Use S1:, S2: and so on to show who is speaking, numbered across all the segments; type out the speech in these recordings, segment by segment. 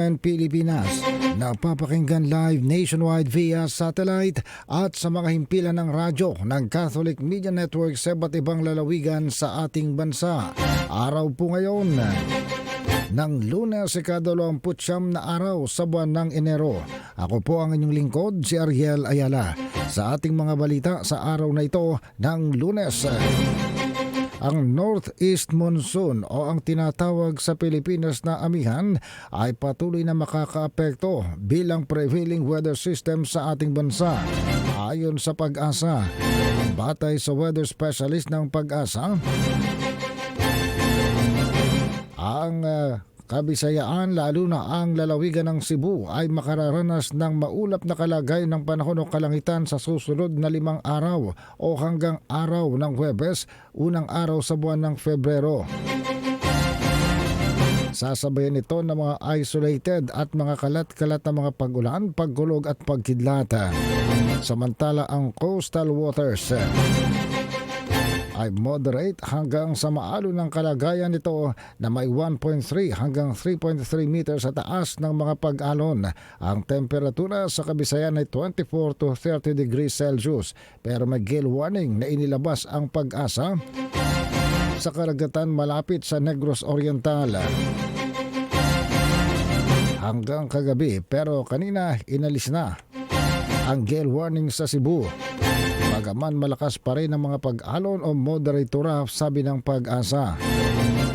S1: and Pilipinas. Napapakinggan live nationwide via satellite at sa mga himpilan ng radyo ng Catholic Media Network sa iba't ibang lalawigan sa ating bansa. Araw po ngayon ng lunes ikadalawamputsyam na araw sa buwan ng Enero. Ako po ang inyong lingkod, si Ariel Ayala. Sa ating mga balita sa araw na ito ng lunes, ang Northeast Monsoon o ang tinatawag sa Pilipinas na amihan ay patuloy na makakaapekto bilang prevailing weather system sa ating bansa. Ayon sa pag-asa, batay sa weather specialist ng pag-asa, ang uh, Kabisayaan lalo na ang lalawigan ng Cebu ay makararanas ng maulap na kalagay ng panahon o kalangitan sa susunod na limang araw o hanggang araw ng Huwebes, unang araw sa buwan ng Febrero. Sasabayan ito ng mga isolated at mga kalat-kalat na mga pagulan, pagkulog at pagkidlata. Samantala ang coastal waters ay moderate hanggang sa maalo ng kalagayan nito na may 1.3 hanggang 3.3 meters sa taas ng mga pag-alon. Ang temperatura sa Kabisayan ay 24 to 30 degrees Celsius pero may gale warning na inilabas ang pag-asa sa karagatan malapit sa Negros Oriental hanggang kagabi pero kanina inalis na ang gale warning sa Cebu. Bagaman malakas pa rin ang mga pag-alon o moderate rough sabi ng pag-asa.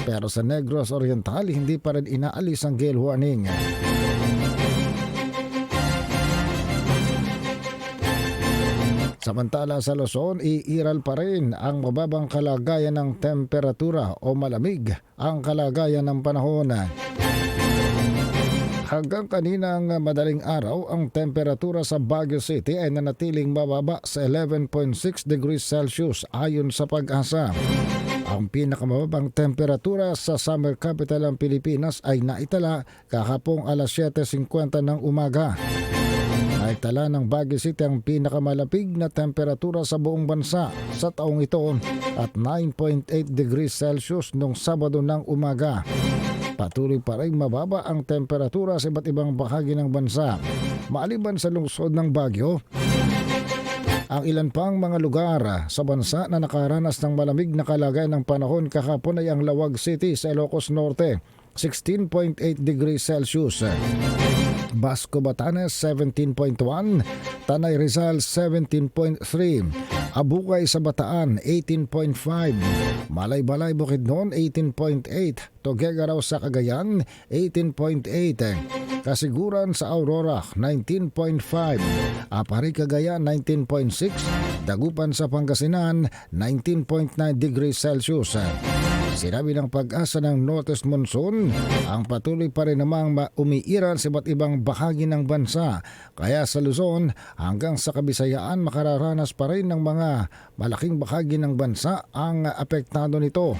S1: Pero sa Negros Oriental hindi pa rin inaalis ang gale warning. Samantala sa Luzon, iiral pa rin ang mababang kalagayan ng temperatura o malamig ang kalagayan ng panahon. Hanggang kaninang madaling araw, ang temperatura sa Baguio City ay nanatiling mababa sa 11.6 degrees Celsius ayon sa pag-asa. Ang pinakamababang temperatura sa summer capital ng Pilipinas ay naitala kahapong alas 7.50 ng umaga. Naitala ng Baguio City ang pinakamalapig na temperatura sa buong bansa sa taong ito at 9.8 degrees Celsius noong Sabado ng umaga. Patuloy pa rin mababa ang temperatura sa iba't ibang bahagi ng bansa. Maaliban sa lungsod ng Baguio, ang ilan pang mga lugar sa bansa na nakaranas ng malamig na kalagayan ng panahon kahapon ay ang Lawag City sa Ilocos Norte, 16.8 degrees Celsius. Basco Batanes 17.1, Tanay Rizal 17.3, Abukay sa Bataan 18.5, Malay-Balay Bukidnon 18.8, Togegaraw sa Cagayan 18.8, Kasiguran sa Aurora 19.5, Apari Cagayan 19.6, Dagupan sa Pangasinan 19.9 degrees Celsius. Sinabi ng pag-asa ng Northeast Monsoon, ang patuloy pa rin namang umiiral sa iba't ibang bahagi ng bansa. Kaya sa Luzon hanggang sa Kabisayaan makararanas pa rin ng mga malaking bahagi ng bansa ang apektado nito.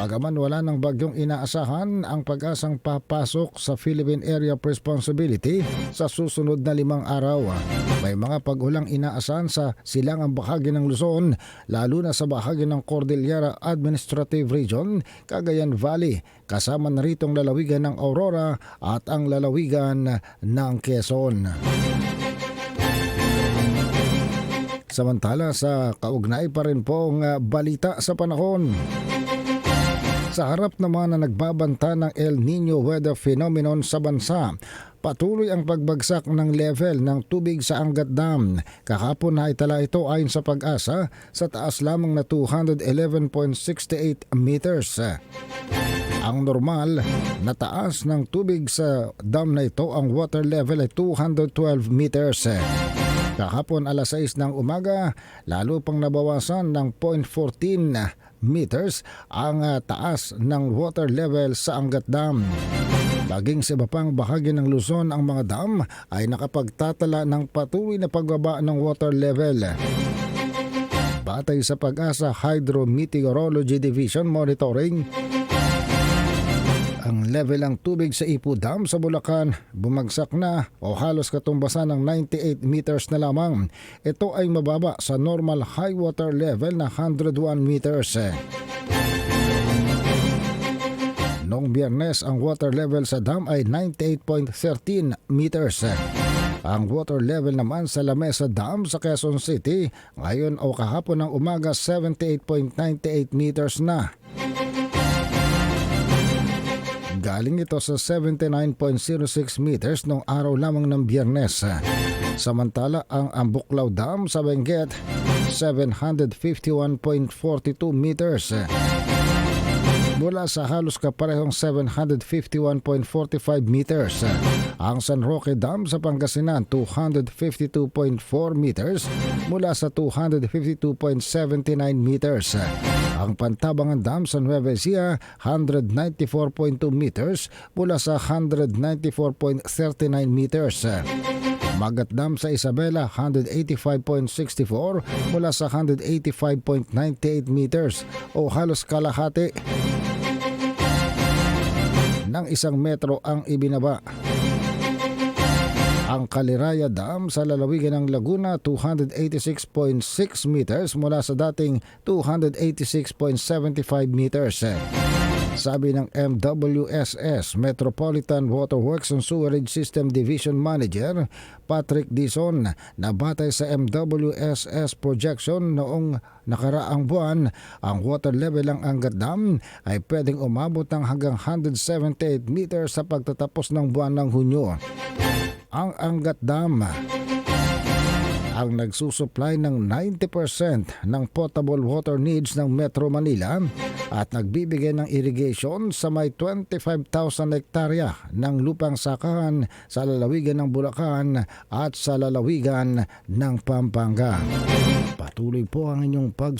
S1: Bagaman wala ng bagyong inaasahan ang pag-asang papasok sa Philippine Area of Responsibility sa susunod na limang araw. May mga pag-ulang inaasahan sa silangang bahagi ng Luzon, lalo na sa bahagi ng Cordillera Administrative Region, Cagayan Valley, kasama na ritong lalawigan ng Aurora at ang lalawigan ng Quezon. Samantala sa kaugnay pa rin pong balita sa panahon. Sa harap naman na nagbabanta ng El Nino weather phenomenon sa bansa, patuloy ang pagbagsak ng level ng tubig sa Angat Dam. Kahapon na itala ito ayon sa pag-asa sa taas lamang na 211.68 meters. Ang normal na taas ng tubig sa dam na ito, ang water level ay 212 meters. Kahapon alas 6 ng umaga, lalo pang nabawasan ng 0.14 meters ang uh, taas ng water level sa Angat Dam. Laging sa iba pang bahagi ng Luzon ang mga dam ay nakapagtatala ng patuloy na pagbaba ng water level. Batay sa pag-asa Hydrometeorology Division Monitoring, ang level ng tubig sa Ipu Dam sa Bulacan bumagsak na o halos katumbasan ng 98 meters na lamang. Ito ay mababa sa normal high water level na 101 meters. Noong biyernes, ang water level sa dam ay 98.13 meters. Ang water level naman sa Lamesa Dam sa Quezon City ngayon o kahapon ng umaga 78.98 meters na. Galing ito sa 79.06 meters noong araw lamang ng biyernes. Samantala ang Ambuklaw Dam sa Benguet 751.42 meters mula sa halos kaparehong 751.45 meters. Ang San Roque Dam sa Pangasinan 252.4 meters mula sa 252.79 meters. Ang Pantabangan Dam sa Nueva Ecija 194.2 meters mula sa 194.39 meters. Magat Dam sa Isabela 185.64 mula sa 185.98 meters o halos kalahati ng isang metro ang ibinaba. Ang Kaliraya Dam sa lalawigan ng Laguna 286.6 meters mula sa dating 286.75 meters. Sabi ng MWSS Metropolitan Water Works and Sewerage System Division Manager Patrick Dison na batay sa MWSS projection noong nakaraang buwan, ang water level ng Angat Dam ay pwedeng umabot ng hanggang 178 meters sa pagtatapos ng buwan ng Hunyo. Ang Angat Dam ang nagsusupply ng 90% ng potable water needs ng Metro Manila at nagbibigay ng irrigation sa may 25,000 hektarya ng lupang sakahan sa lalawigan ng Bulacan at sa lalawigan ng Pampanga. Patuloy po ang inyong pag